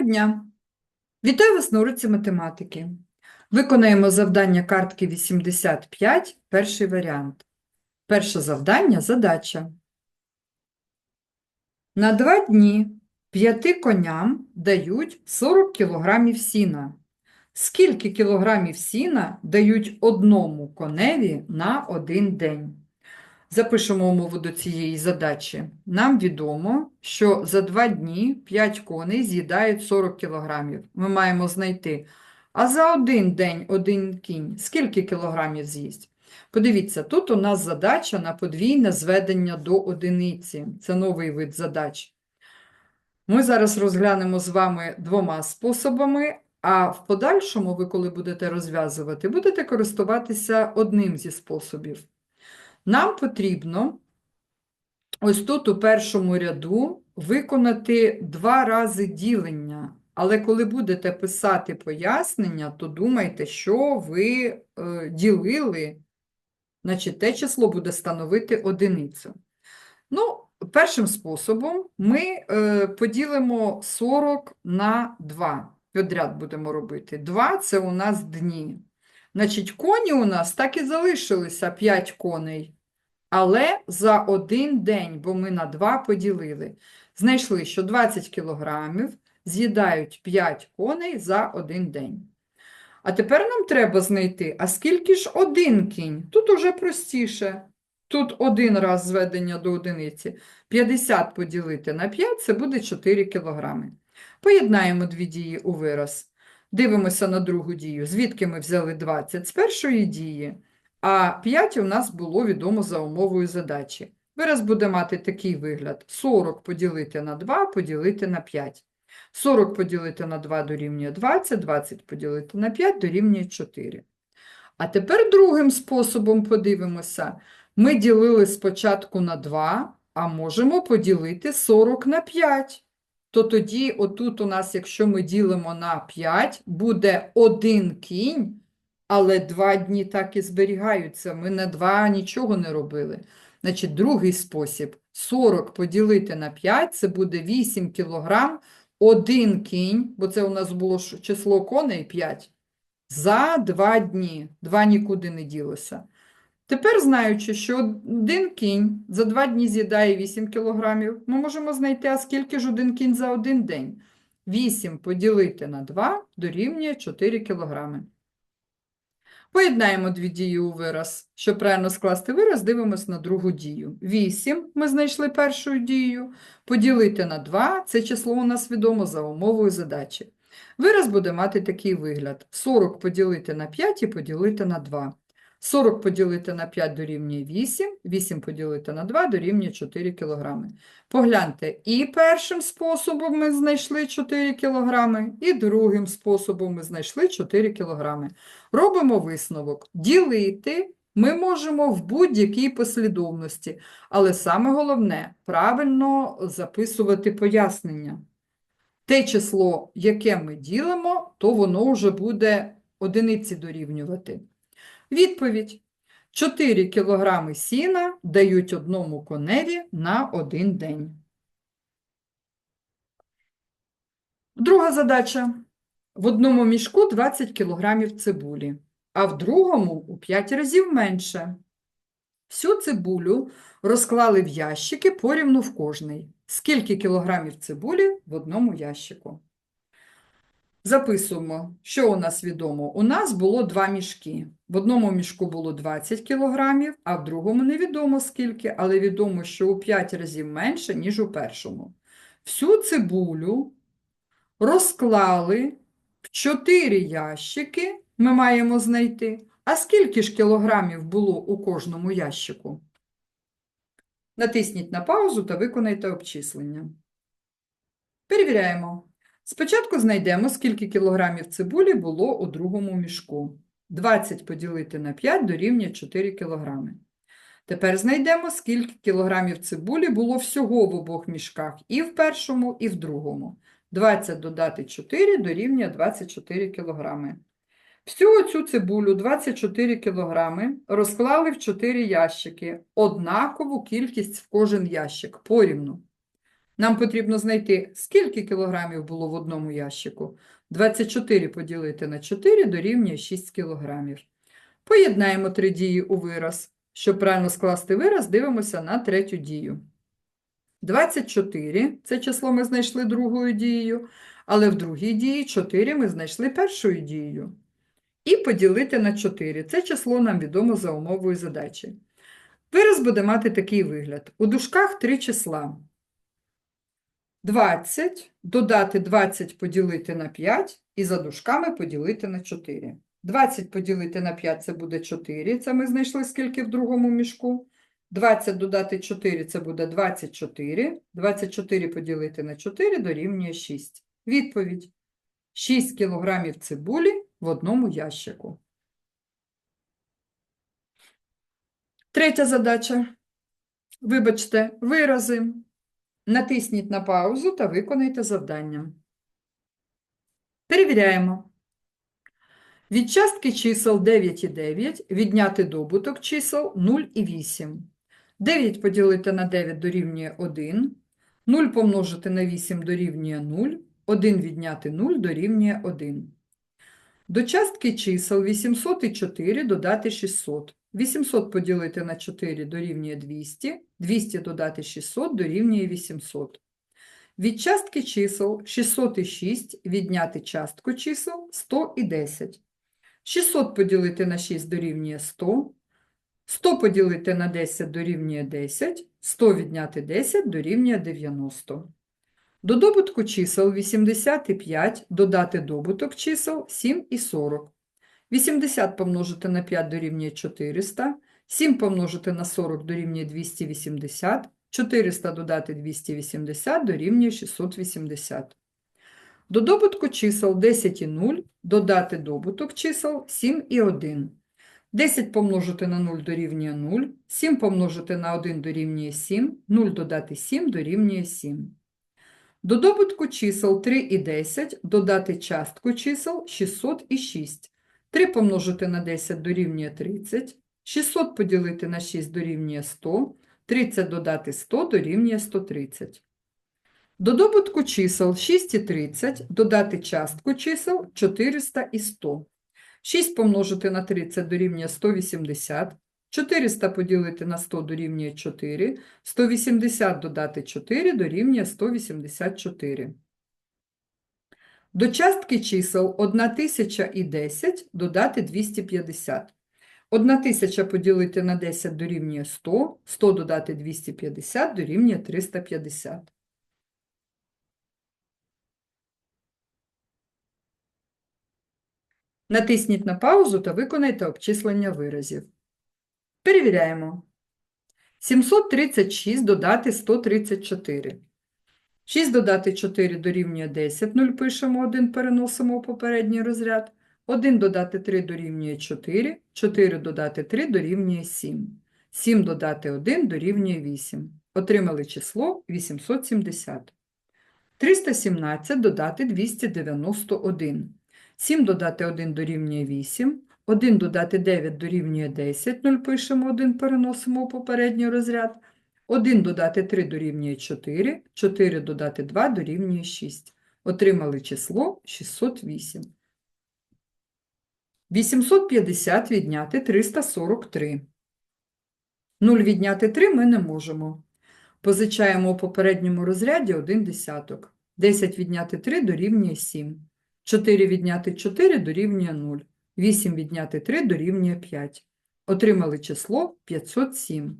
Доброго дня! Вітаю вас на уроці математики. Виконаємо завдання картки 85, перший варіант. Перше завдання – задача. На два дні п'яти коням дають 40 кг сіна. Скільки кілограмів сіна дають одному коневі на один день? Запишемо умову до цієї задачі. Нам відомо, що за два дні 5 коней з'їдають 40 кілограмів. Ми маємо знайти, а за один день один кінь скільки кілограмів з'їсть? Подивіться, тут у нас задача на подвійне зведення до одиниці. Це новий вид задач. Ми зараз розглянемо з вами двома способами, а в подальшому ви, коли будете розв'язувати, будете користуватися одним зі способів. Нам потрібно ось тут у першому ряду виконати два рази ділення. Але коли будете писати пояснення, то думайте, що ви е, ділили, значить те число буде становити одиницю. Ну, першим способом ми е, поділимо 40 на 2. Підряд будемо робити. 2 – це у нас дні. Значить, коні у нас так і залишилися 5 коней, але за один день, бо ми на 2 поділили. Знайшли, що 20 кілограмів з'їдають 5 коней за один день. А тепер нам треба знайти, а скільки ж один кінь? Тут уже простіше. Тут один раз зведення до одиниці. 50 поділити на 5 – це буде 4 кілограми. Поєднаємо дві дії у вираз. Дивимося на другу дію. Звідки ми взяли 20? З першої дії. А 5 у нас було відомо за умовою задачі. Вираз буде мати такий вигляд. 40 поділити на 2 поділити на 5. 40 поділити на 2 дорівнює 20, 20 поділити на 5 дорівнює 4. А тепер другим способом подивимося. Ми ділили спочатку на 2, а можемо поділити 40 на 5. То тоді, отут у нас, якщо ми ділимо на 5, буде один кінь, але два дні так і зберігаються. Ми на 2 нічого не робили. Значить, другий спосіб 40 поділити на 5, це буде 8 кілограм, один кінь, бо це у нас було число коней 5, за 2 дні. 2 нікуди не ділося. Тепер, знаючи, що один кінь за 2 дні з'їдає 8 кілограмів, ми можемо знайти, а скільки ж один кінь за один день. 8 поділити на 2 дорівнює 4 кілограми. Поєднаємо дві дії у вираз. Щоб правильно скласти вираз, дивимось на другу дію. 8 ми знайшли першу дію. Поділити на 2 – це число у нас відомо за умовою задачі. Вираз буде мати такий вигляд. 40 поділити на 5 і поділити на 2. 40 поділити на 5 дорівнює 8, 8 поділити на 2 дорівнює 4 кг. Погляньте, і першим способом ми знайшли 4 кг, і другим способом ми знайшли 4 кг. Робимо висновок. Ділити ми можемо в будь-якій послідовності, але саме головне – правильно записувати пояснення. Те число, яке ми ділимо, то воно вже буде одиниці дорівнювати. Відповідь. 4 кілограми сіна дають одному коневі на один день. Друга задача. В одному мішку 20 кілограмів цибулі, а в другому у 5 разів менше. Всю цибулю розклали в ящики порівну в кожний. Скільки кілограмів цибулі в одному ящику? Записуємо, що у нас відомо. У нас було два мішки. В одному мішку було 20 кілограмів, а в другому невідомо скільки, але відомо, що у 5 разів менше, ніж у першому. Всю цибулю розклали в 4 ящики, ми маємо знайти. А скільки ж кілограмів було у кожному ящику? Натисніть на паузу та виконайте обчислення. Перевіряємо. Спочатку знайдемо, скільки кілограмів цибулі було у другому мішку. 20 поділити на 5 дорівнює 4 кілограми. Тепер знайдемо, скільки кілограмів цибулі було всього в обох мішках, і в першому, і в другому. 20 додати 4 дорівнює 24 кілограми. Всю цю цибулю 24 кілограми розклали в 4 ящики, однакову кількість в кожен ящик, порівну. Нам потрібно знайти, скільки кілограмів було в одному ящику. 24 поділити на 4 дорівнює 6 кілограмів. Поєднаємо три дії у вираз. Щоб правильно скласти вираз, дивимося на третю дію. 24 – це число ми знайшли другою дією, але в другій дії 4 ми знайшли першою дією. І поділити на 4 – це число нам відомо за умовою задачі. Вираз буде мати такий вигляд. У дужках три числа. 20, додати 20 поділити на 5 і за дужками поділити на 4. 20 поділити на 5 – це буде 4, це ми знайшли скільки в другому мішку. 20 додати 4 – це буде 24. 24 поділити на 4 дорівнює 6. Відповідь. 6 кілограмів цибулі в одному ящику. Третя задача. Вибачте, вирази. Натисніть на паузу та виконайте завдання. Перевіряємо. Від частки чисел 9 і 9 відняти добуток чисел 0 і 8. 9 поділити на 9 дорівнює 1, 0 помножити на 8 дорівнює 0, 1 відняти 0 дорівнює 1. До частки чисел 804 додати 600. 800 поділити на 4 дорівнює 200, 200 додати 600 дорівнює 800. Від частки чисел 606 відняти частку чисел 100 і 10. 600 поділити на 6 дорівнює 100, 100 поділити на 10 дорівнює 10, 100 відняти 10 дорівнює 90. До добутку чисел 85 додати добуток чисел 7 і 40. 80 помножити на 5 дорівнює 400, 7 помножити на 40 дорівнює 280, 400 додати 280 дорівнює 680. До добутку чисел 10 і 0 додати добуток чисел 7 і 1. 10 помножити на 0 дорівнює 0, 7 помножити на 1 дорівнює 7, 0 додати 7 дорівнює 7. До добутку чисел 3 і 10 додати частку чисел 600 і 6. 3 помножити на 10 дорівнює 30, 600 поділити на 6 дорівнює 100, 30 додати 100 дорівнює 130. До добутку чисел 6 і 30 додати частку чисел 400 і 100. 6 помножити на 30 дорівнює 180, 400 поділити на 100 дорівнює 4, 180 додати 4 дорівнює 184. До частки чисел 1010 додати 250. 1000 поділити на 10 дорівнює 100, 100 додати 250 дорівнює 350. Натисніть на паузу та виконайте обчислення виразів. Перевіряємо. 736 додати 134. 6 додати 4 дорівнює 10, 0 пишемо 1, переносимо у попередній розряд. 1 додати 3 дорівнює 4, 4 додати 3 дорівнює 7. 7 додати 1 дорівнює 8. Отримали число 870. 317 додати 291. 7 додати 1 дорівнює 8. 1 додати 9 дорівнює 10, 0 пишемо 1, переносимо у попередній розряд. 1 додати 3 дорівнює 4, 4 додати 2 дорівнює 6. Отримали число 608. 850 відняти 343. 0 відняти 3 ми не можемо. Позичаємо у попередньому розряді 1 десяток. 10 відняти 3 дорівнює 7. 4 відняти 4 дорівнює 0. 8 відняти 3 дорівнює 5. Отримали число 507.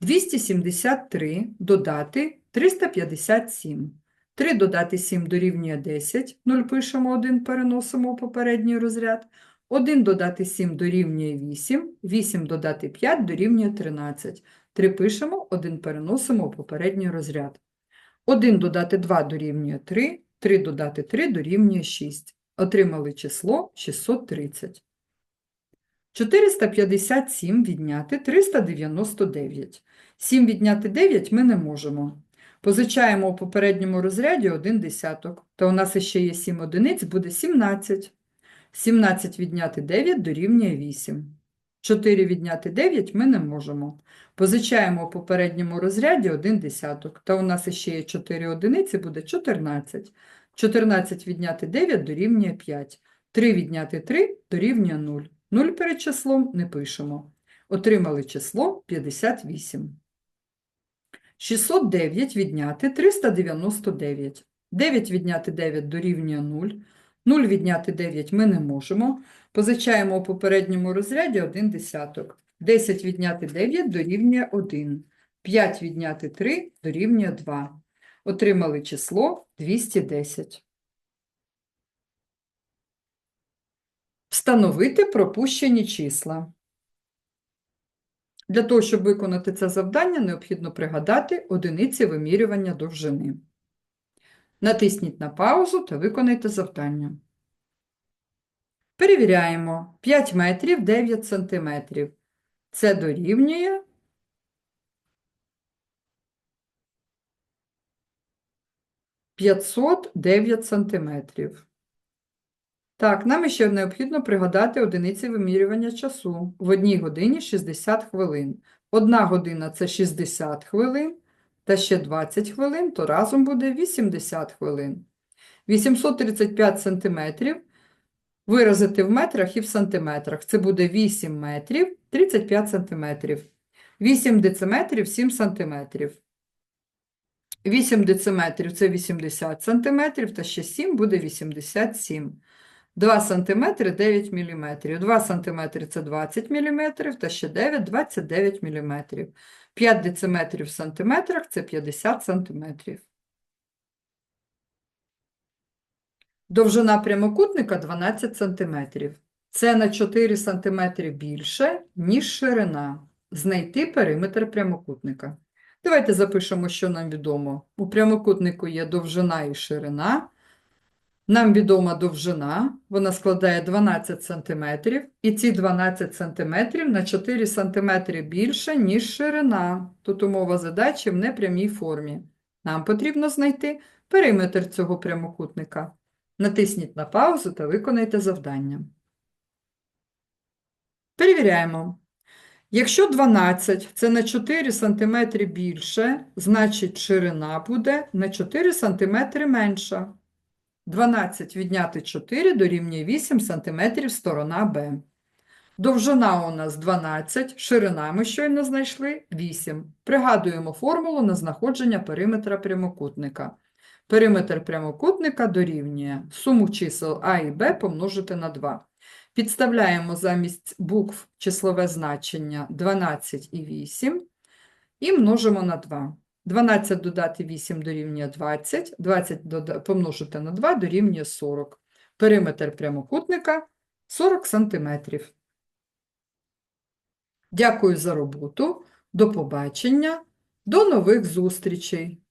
273 додати 357. 3 додати 7 дорівнює 10, 0 пишемо 1, переносимо у попередній розряд. 1 додати 7 дорівнює 8, 8 додати 5 дорівнює 13. 3 пишемо, 1 переносимо у попередній розряд. 1 додати 2 дорівнює 3, 3 додати 3 дорівнює 6. Отримали число 630. 457 відняти 399. 7 відняти 9 ми не можемо. Позичаємо у попередньому розряді 1 десяток. То у нас ще є 7 одиниць, буде 17. 17 відняти 9 дорівнює 8. 4 відняти 9 ми не можемо. Позичаємо у попередньому розряді 1 десяток. Та у нас іще є 4 одиниці, буде 14. 14 відняти 9 дорівнює 5. 3 відняти 3 дорівнює 0. 0 перед числом не пишемо. Отримали число 58. 609 відняти 399. 9 відняти 9 дорівнює 0. 0 відняти 9 ми не можемо. Позичаємо у попередньому розряді 1 десяток. 10 відняти 9 дорівнює 1. 5 відняти 3 дорівнює 2. Отримали число 210. Встановити пропущені числа. Для того, щоб виконати це завдання, необхідно пригадати одиниці вимірювання довжини. Натисніть на паузу та виконайте завдання. Перевіряємо. 5 метрів 9 сантиметрів. Це дорівнює 509 сантиметрів. Так, нам ще необхідно пригадати одиниці вимірювання часу. В одній годині 60 хвилин. Одна година – це 60 хвилин, та ще 20 хвилин, то разом буде 80 хвилин. 835 сантиметрів виразити в метрах і в сантиметрах. Це буде 8 метрів 35 сантиметрів. 8 дециметрів 7 сантиметрів. 8 дециметрів – це 80 сантиметрів, та ще 7 буде 87. 2 сантиметри – 9 міліметрів. 2 сантиметри – це 20 міліметрів, та ще 9 – 29 міліметрів. 5 дециметрів в сантиметрах – це 50 сантиметрів. Довжина прямокутника 12 сантиметрів. Це на 4 сантиметри більше, ніж ширина. Знайти периметр прямокутника. Давайте запишемо, що нам відомо. У прямокутнику є довжина і ширина. Нам відома довжина, вона складає 12 см, і ці 12 см на 4 см більше, ніж ширина. Тут умова задачі в непрямій формі. Нам потрібно знайти периметр цього прямокутника. Натисніть на паузу та виконайте завдання. Перевіряємо. Якщо 12 це на 4 см більше, значить ширина буде на 4 см менша. 12 відняти 4 дорівнює 8 см сторона Б. Довжина у нас 12, ширина ми щойно знайшли 8. Пригадуємо формулу на знаходження периметра прямокутника. Периметр прямокутника дорівнює суму чисел А і Б помножити на 2. Підставляємо замість букв числове значення 12 і 8 і множимо на 2. 12 додати 8 дорівнює 20, 20 помножити на 2 дорівнює 40. Периметр прямокутника 40 см. Дякую за роботу. До побачення. До нових зустрічей!